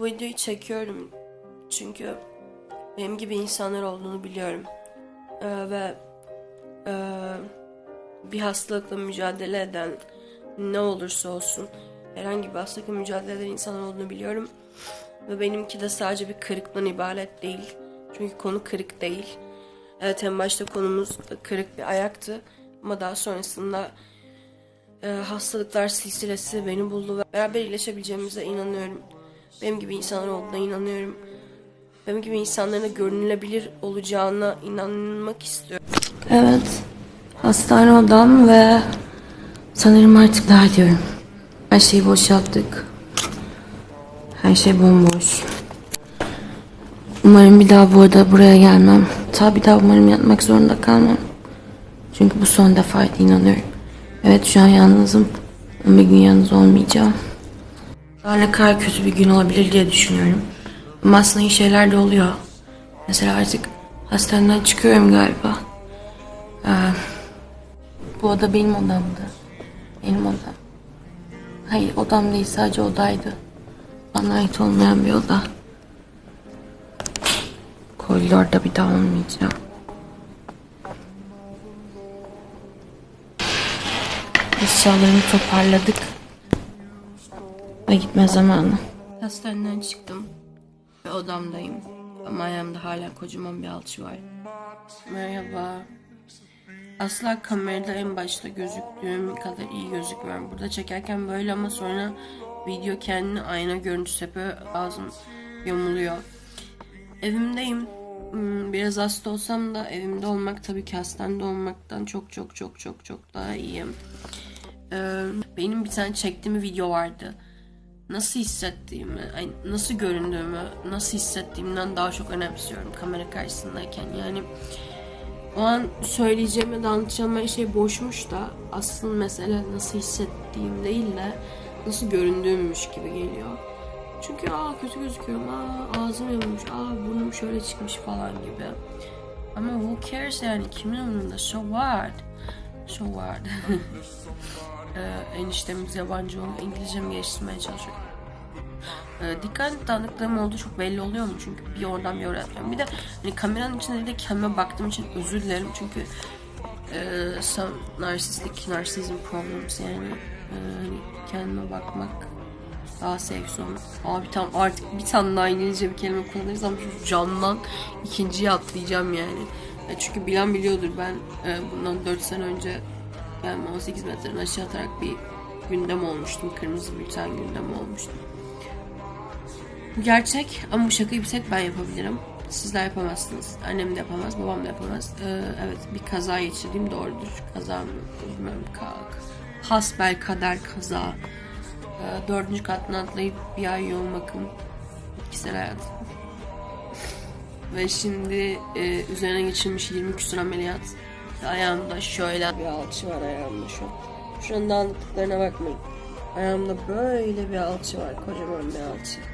Bu videoyu çekiyorum çünkü benim gibi insanlar olduğunu biliyorum. Ee, ve e, bir hastalıkla mücadele eden ne olursa olsun herhangi bir hastalıkla mücadele eden insanlar olduğunu biliyorum. Ve benimki de sadece bir kırıktan ibaret değil. Çünkü konu kırık değil. Evet en başta konumuz kırık bir ayaktı. Ama daha sonrasında e, hastalıklar silsilesi beni buldu ve beraber iyileşebileceğimize inanıyorum. Benim gibi insanlar olduğuna inanıyorum. Benim gibi insanların da görünülebilir olacağına inanmak istiyorum. Evet. Hastane odam ve sanırım artık daha ediyorum. Her şeyi boşalttık. Her şey bomboş. Umarım bir daha bu arada buraya gelmem. Ta bir daha umarım yatmak zorunda kalmam. Çünkü bu son defaydı inanıyorum. Evet şu an yalnızım. Bir gün yalnız olmayacağım. Ne kadar kötü bir gün olabilir diye düşünüyorum. Ama aslında iyi şeyler de oluyor. Mesela artık hastaneden çıkıyorum galiba. Ee, bu oda benim odamdı. Benim odam. Hayır odam değil sadece odaydı. Bana ait olmayan bir oda. Koridorda bir daha olmayacağım. Eşyalarımı toparladık. Ve gitme zamanı. Hastaneden çıktım ve odamdayım. Ama ayağımda hala kocaman bir alçı var. Merhaba. Asla kamerada en başta gözüktüğüm kadar iyi gözükmüyorum. Burada çekerken böyle ama sonra video kendini ayna görüntüsü yapıyor. Ağzım yamuluyor. Evimdeyim. Hmm, Biraz hasta olsam da evimde olmak tabii ki hastanede olmaktan çok çok çok çok çok daha iyiyim. Ee, benim bir tane çektiğim bir video vardı. Nasıl hissettiğimi, nasıl göründüğümü, nasıl hissettiğimden daha çok önemsiyorum kamera karşısındayken. Yani o an söyleyeceğim ya da anlatacağım her şey boşmuş da aslında mesele nasıl hissettiğim değil de nasıl göründüğümmüş gibi geliyor. Çünkü aa kötü gözüküyorum, aa ağzım yanmış, aa burnum şöyle çıkmış falan gibi. Ama who cares yani kimin umurunda so what? So what? Ee, eniştemiz yabancı oluyor, İngilizcemi geliştirmeye çalışıyor. Ee, dikkat dağınıklığım olduğu çok belli oluyor mu? Çünkü bir oradan bir oraya atlıyorum. Bir de hani kameranın içinde de kendime baktığım için özür dilerim. Çünkü e, some narcissistic narcissism problems yani e, hani kendime bakmak daha seksi olmak. Abi tam artık bir tane daha İngilizce bir kelime kullanırsam şu candan ikinciye atlayacağım yani. E, çünkü bilen biliyordur ben e, bundan 4 sene önce yani 18 metreden aşağı atarak bir gündem olmuştum. Kırmızı bülten gündem olmuştum. Bu gerçek ama bu şakayı bir tek ben yapabilirim. Sizler yapamazsınız. Annem de yapamaz, babam da yapamaz. Ee, evet bir kaza geçirdiğim doğrudur. Kaza mı? Bilmiyorum. Hasbel kader kaza. Ee, dördüncü kattan atlayıp bir ay yoğun bakım. Bitkisel hayat. Ve şimdi e, üzerine geçirmiş 20 küsur ameliyat. Ayağımda şöyle bir alçı var ayağımda şu. Şuranın dağınıklıklarına bakmayın. Ayağımda böyle bir alçı var. Kocaman bir alçı.